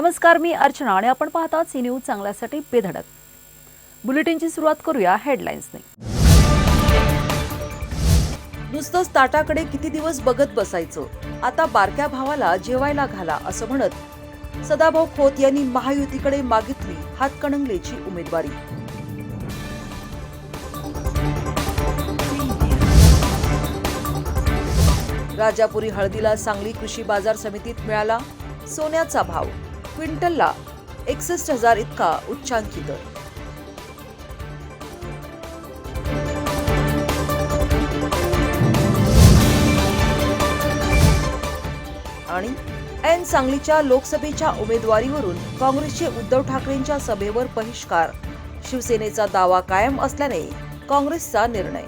नमस्कार मी अर्चना आणि आपण पाहता सी न्यूज चांगल्यासाठी बेधडक. बुलेटिनची सुरुवात करूया हेडलाईन्सने नुसतंच ताटाकडे किती दिवस बघत बसायचं? आता बारक्या भावाला जेवायला घाला असं म्हणत सदाभाऊ खोत यांनी महायुतीकडे मागितली हातकणंगलेची उमेदवारी. राजापुरी हळदीला सांगली कृषी बाजार समितीत मिळाला सोन्याचा भाव. क्विंटलला एकसष्ट हजार इतका उच्चांकी दर. आणि एन सांगलीच्या लोकसभेच्या उमेदवारीवरून काँग्रेसचे उद्धव ठाकरेंच्या सभेवर बहिष्कार. शिवसेनेचा दावा कायम असल्याने काँग्रेसचा निर्णय.